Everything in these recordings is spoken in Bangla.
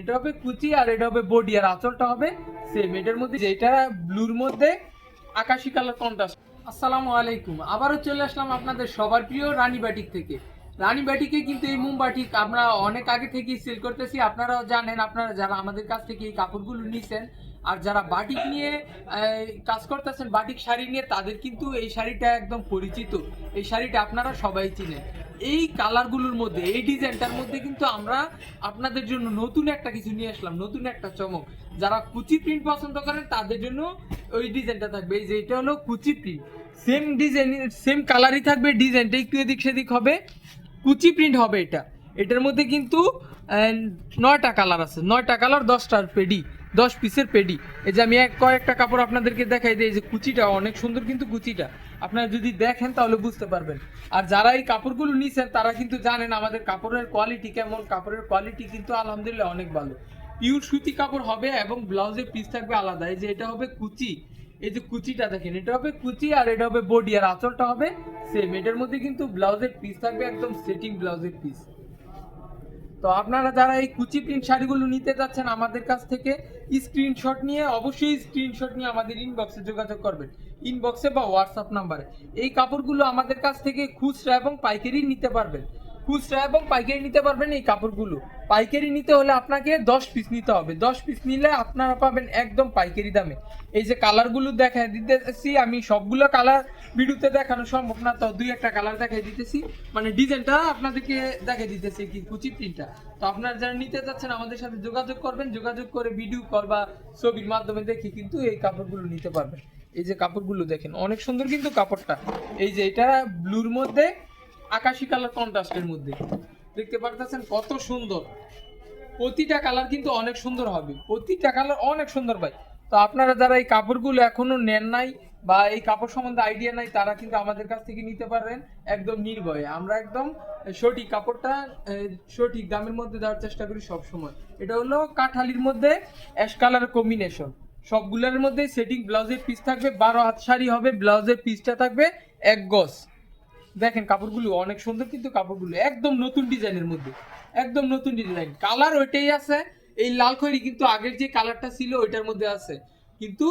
এটা হবে কুচি আর এটা হবে বডি, আর আঁচলটা হবে সেম এটার মধ্যে যেটা ব্লুর মধ্যে আকাশি কালার কন্ট্রাস্ট আসসালামু আলাইকুম। আবারও চলে আসলাম আপনাদের সবার প্রিয় রানী বাটিক থেকে। রানী বাটিকে কিন্তু এই মোমবাটিক আমরা অনেক আগে থেকেই সেল করতেছি। আপনারাও জানেন, আপনারা যারা আমাদের কাছ থেকে এই কাপড়গুলো নিছেন আর যারা বাটিক নিয়ে কাজ করতেছেন, বাটিক শাড়ি নিয়ে, তাদের কিন্তু এই শাড়িটা একদম পরিচিত। এই শাড়িটা আপনারা সবাই চিনেন। এই কালারগুলোর মধ্যে, এই ডিজাইনটার মধ্যে কিন্তু আমরা আপনাদের জন্য নতুন একটা কিছু নিয়ে আসলাম, নতুন একটা চমক। যারা কুচি প্রিন্ট পছন্দ করেন, তাদের জন্য ওই ডিজাইনটা থাকবে। এই যে এটা হলো কুচি প্রিন্ট সেম ডিজাইন সেম কালারই থাকবে, ডিজাইনটা একটু এদিক সেদিক হবে। কুচি প্রিন্ট হবে এটা। এটার মধ্যে কিন্তু নয়টা কালার আছে। নয়টা কালার দশটার পেডি। দশ পিসের পেডি। এই যে আমি এক কয়েকটা কাপড় আপনাদেরকে দেখাই দিই, এই যে কুচিটা অনেক সুন্দর কিন্তু কুচিটা। আপনারা যদি দেখেন তাহলে বুঝতে পারবেন। আর যারা এই কাপড়গুলো নিছেন, তারা কিন্তু জানেন আমাদের কাপড়ের কোয়ালিটি কেমন। কাপড়ের কোয়ালিটি কিন্তু আলহামদুলিল্লাহ অনেক ভালো। পিওর সুতি কাপড় হবে এবং ব্লাউজের পিস থাকবে আলাদা। এই যে এটা হবে কুচি। এই যে কুচিটা দেখেন, এটা হবে কুচি আর এটা হবে বডি আর আঁচলটা হবে সেম এটার মধ্যে কিন্তু ব্লাউজের পিস থাকবে, একদম সেটিং ব্লাউজের পিস তো আপনারা যারা এই কুচি প্রিন্ট শাড়িগুলো নিতে যাচ্ছেন আমাদের কাছ থেকে স্ক্রিনশট নিয়ে, অবশ্যই স্ক্রিনশট নিয়ে আমাদের ইনবক্সে যোগাযোগ করবেন। ইনবক্সে বা হোয়াটসঅ্যাপ নাম্বারে এই কাপড়গুলো আমাদের কাছ থেকে খুচরা এবং পাইকারি নিতে পারবেন। খুচরা এবং পাইকারি নিতে পারবেন এই কাপড়গুলো। পাইকারি নিতে হলে আপনাকে দশ পিস নিতে হবে। দশ পিস নিলে আপনারা পাবেন একদম পাইকারি দামে। এই যে কালারগুলো দেখা দিতেছি, আমি সবগুলো কালার ভিডিওতে দেখানো সম্ভব না, তো দুই একটা কালার দেখাই দিতেছি। মানে ডিজাইনটা আপনাদেরকে দেখাই দিতেছি কি, কুচি প্রিন্টটা তো আপনারা যারা নিতে যাচ্ছেন, আমাদের সাথে যোগাযোগ করবেন। যোগাযোগ করে ভিডিও কল বা ছবির মাধ্যমে দেখে কিন্তু এই কাপড়গুলো নিতে পারবেন। এই যে কাপড়গুলো দেখেন, অনেক সুন্দর কিন্তু কাপড়টা। এই যে এটা ব্লুর মধ্যে আকাশি কালার কন্ট্রাস্টের মধ্যে। দেখতে পারতেছেন কত সুন্দর। প্রতিটা কালার কিন্তু অনেক সুন্দর হবে। প্রতিটা কালার অনেক সুন্দর ভাই। তো আপনারা যারা এই কাপড়গুলো এখনও নেন নাই বা এই কাপড় সম্বন্ধে আইডিয়া নাই, তারা কিন্তু আমাদের কাছ থেকে নিতে পারবেন একদম নির্ভয়ে। আমরা একদম সঠিক কাপড়টা সঠিক দামের মধ্যে দেওয়ার চেষ্টা করি সব সময় এটা হলো কাঠালির মধ্যে অ্যাশ কালার কম্বিনেশন সবগুলোর মধ্যে সেটিং ব্লাউজের পিস থাকবে, বারো হাত শাড়ি হবে ব্লাউজের পিসটা থাকবে এক গজ। দেখেন কাপড়গুলো অনেক সুন্দর, কিন্তু কাপড়গুলো একদম নতুন ডিজাইনের মধ্যে, একদম নতুন ডিজাইন। কালার ওইটাই আছে, এই লাল খয়েরি কিন্তু আগের যে কালারটা ছিল ওইটার মধ্যে আছে। কিন্তু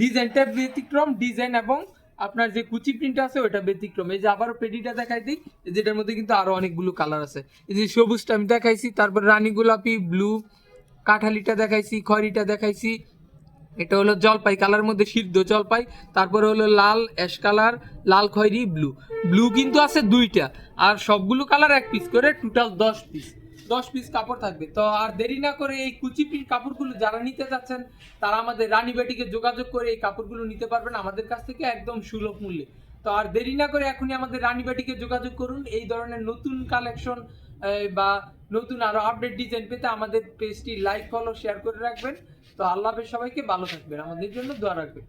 ডিজাইনটা ব্যতিক্রম, ডিজাইন এবং আপনার যে কুচি প্রিন্ট আছে ওইটা ব্যতিক্রম। এই যে আবার পেডিটা দেখাই দিই যেটার মধ্যে কিন্তু আরও অনেকগুলো কালার আছে। এই যে সবুজটা আমি দেখাইছি, তারপর রানী গোলাপি, ব্লু, কাঠালিটা দেখাইছি খয়রিটা দেখাইছি এটা হলো জলপাই, কালার মধ্যে সিদ্ধ জলপাই, তারপরে হলো লাল অ্যাশ কালার, লাল খয়েরি, ব্লু। ব্লু কিন্তু আছে দুইটা, আর সবগুলো কালার এক পিস করে টোটাল দশ পিস দশ পিস কাপড় থাকবে। তো আর দেরি না করে এই কুচি পিস কাপড়গুলো যারা নিতে যাচ্ছেন, তারা আমাদের রানীবাটিকে যোগাযোগ করে এই কাপড়গুলো নিতে পারবেন আমাদের কাছ থেকে একদম সুলভ মূল্যে। তো আর দেরি না করে এখনই আমাদের রানীবাটিকে যোগাযোগ করুন। এই ধরনের নতুন কালেকশন বা নতুন আরও আপডেট ডিজাইন পেতে আমাদের পেজটি লাইক ফলো শেয়ার করে রাখবেন। তো আল্লাহ হাফেজ সবাইকে ভালো থাকবেন। আমাদের জন্য দোয়া রাখবেন।